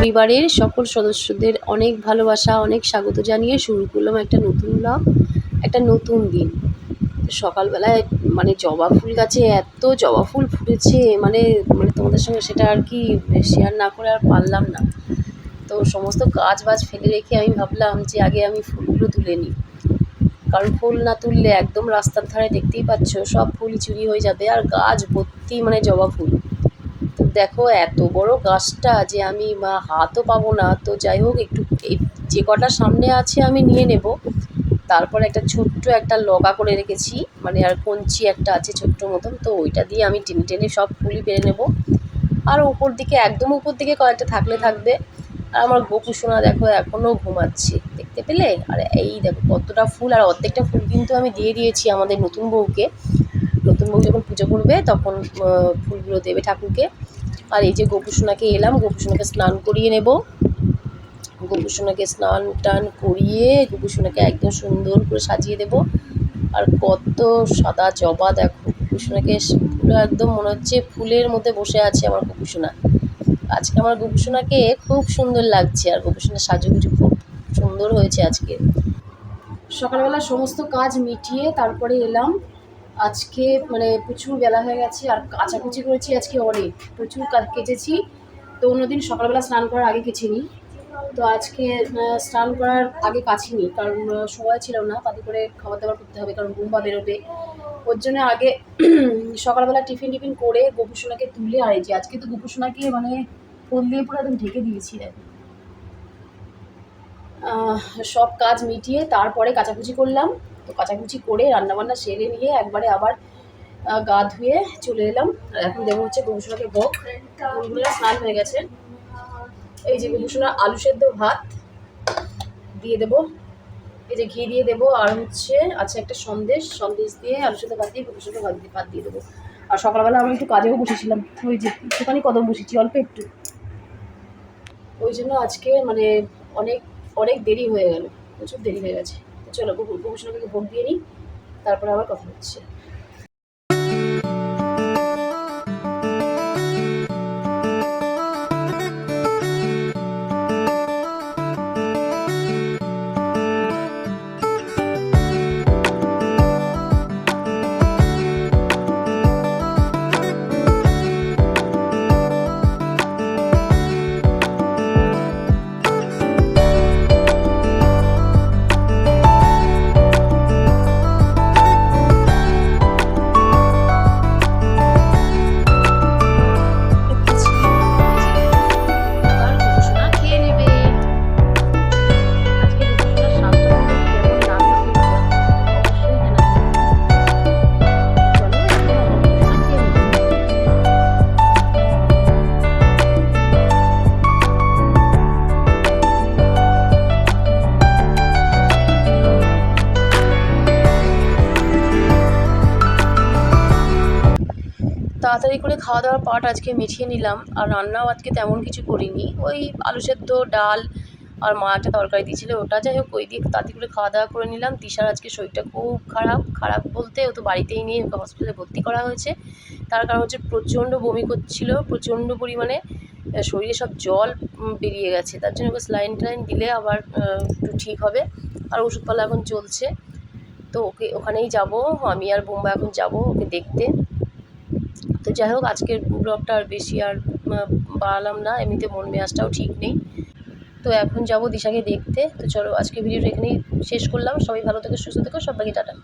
পরিবারের সকল সদস্যদের অনেক ভালোবাসা, অনেক স্বাগত জানিয়ে শুরু করলাম একটা নতুন ব্লগ একটা নতুন দিন। সকালবেলায় মানে জবা ফুল গাছে এত জবা ফুল ফুটেছে মানে মানে তোমাদের সঙ্গে সেটা আর কি শেয়ার না করে আর পারলাম না। তো সমস্ত কাজ বাজ ফেলে রেখে আমি ভাবলাম যে আগে আমি ফুলগুলো তুলে নিই। কারণ ফুল না তুললে একদম রাস্তার ধারে দেখতেই পাচ্ছ, সব ফুলই চুরি হয়ে যাবে, আর গাছ ভর্তি মানে জবা ফুল। দেখো, এত বড় গাছটা যে আমি হাতও পাবো না। তো যাই হোক, একটু যে কটা সামনে আছে আমি নিয়ে নেব। তারপর একটা ছোট্ট একটা লগা করে রেখেছি। মানে আর কঞ্চি একটা আছে ছোট্ট মতন। তো ওইটা দিয়ে আমি টেনে টেনে সব ফুলই পেরে নেব। আর উপর দিকে, একদম উপর দিকে কয়েকটা থাকলে থাকবে। আর আমার গোপু সোনা দেখো এখনও ঘুমাচ্ছে। দেখতে পেলে? আর এই দেখো, কতটা ফুল। আর অর্ধেকটা ফুল কিন্তু আমি দিয়ে দিয়েছি আমাদের নতুন বউকে। নতুন বউ যখন পুজো করবে, তখন ফুলগুলো দেবে ঠাকুরকে। আর এই যে গোপুসোনাকে এলাম, গোপুসোনাকে স্নান করিয়ে নেব। গোপুসোনাকে স্নান টান করিয়ে গোপুসোনাকে একদম সুন্দর করে সাজিয়ে দেব। আর কত সাদা জবা, দেখো, গোপুসোনাকে পুরো একদম মনে হচ্ছে ফুলের মধ্যে বসে আছে আমার গোপুসোনা। আজকে আমার গোপুসোনাকে খুব সুন্দর লাগছে আর গোপুসোনার সাজুগুজু খুব সুন্দর হয়েছে আজকে। সকালবেলা সমস্ত কাজ মিটিয়ে তারপরে এলাম। আজকে মানে প্রচুর বেলা হয়ে গেছে আর কাচাকুচি করেছি আজকে অনেক। প্রচুর কেচেছি। তো অন্যদিন সকালবেলা স্নান করার আগে কেচিনি। তো আজকে স্নান করার আগে কাছিনি কারণ সময় ছিল না। তাতে করে খাবার দাবার করতে হবে কারণ বুম্বা বেরোবে। ওর জন্য আগে সকালবেলা টিফিন টিফিন করে গোপুসোনাকে তুলে যে আজকে তো গোপুসোনাকে মানে ফুল দিয়ে পুরো একদম ঢেকে দিয়েছি। সব কাজ মিটিয়ে তারপরে কাচাকুচি করলাম। তো কাচাকুচি করে রান্নাবান্না সেরে নিয়ে একবারে আবার গা ধুয়ে চলে এলাম। আর এখন দেবো হচ্ছে গবুসোনাকে ভোগ। গুলগুলো স্নান হয়ে গেছে। এই যে গবুসোনা আলু সেদ্ধ ভাত দিয়ে দেবো। এই যে ঘি দিয়ে দেবো। আর হচ্ছে আছে একটা সন্দেশ। সন্দেশ দিয়ে আলু সেদ্ধ ভাত দিয়ে গবুসোনা ভাত দিয়ে ভাত দিয়ে দেবো। আর সকালবেলা আমি একটু কাজেও বসেছিলাম। ওই যে একটুখানি কদম বসেছি, অল্প একটু। ওই জন্য আজকে মানে অনেক অনেক দেরি হয়ে গেল। প্রচুর দেরি হয়ে গেছে। চলো গবেষণাকে ভোগ দিয়ে নিই তারপরে আবার কথা হচ্ছে। তাড়াতাড়ি করে খাওয়া দাওয়ার পাট আজকে মিঠিয়ে নিলাম, আর রান্নাও আজকে তেমন কিছু করিনি। ওই আলু সেদ্ধ, ডাল আর মা একটা তরকারি দিয়েছিল ওটা। যাই হোক, ওই দিয়ে তাড়াতাড়ি করে খাওয়া দাওয়া করে নিলাম। তিশার আজকে শরীরটা খুব খারাপ খারাপ বলতে ও তো বাড়িতেই নিয়ে ওকে হসপিটালে ভর্তি করা হয়েছে। তার কারণ হচ্ছে প্রচণ্ড বমি করছিল, প্রচণ্ড পরিমাণে শরীরে সব জল বেরিয়ে গেছে। তার জন্য ওকে স্লাইন টাইন দিলে আবার একটু ঠিক হবে। আর ওষুধপালা এখন চলছে। তো ওকে ওখানেই যাব, আমি আর বোম্বা এখন যাব ওকে দেখতে। তো যাই হোক, আজকের ব্লগটা আর বেশি আর বাড়ালাম না। এমনিতে মন মেয়াজটাও ঠিক নেই। তো এখন যাব দিশাকে দেখতে। তো চলো আজকে ভিডিওটা এখানেই শেষ করলাম। সবাই ভালো থেকে, সুস্থ থেকো সবাইকে টাটা।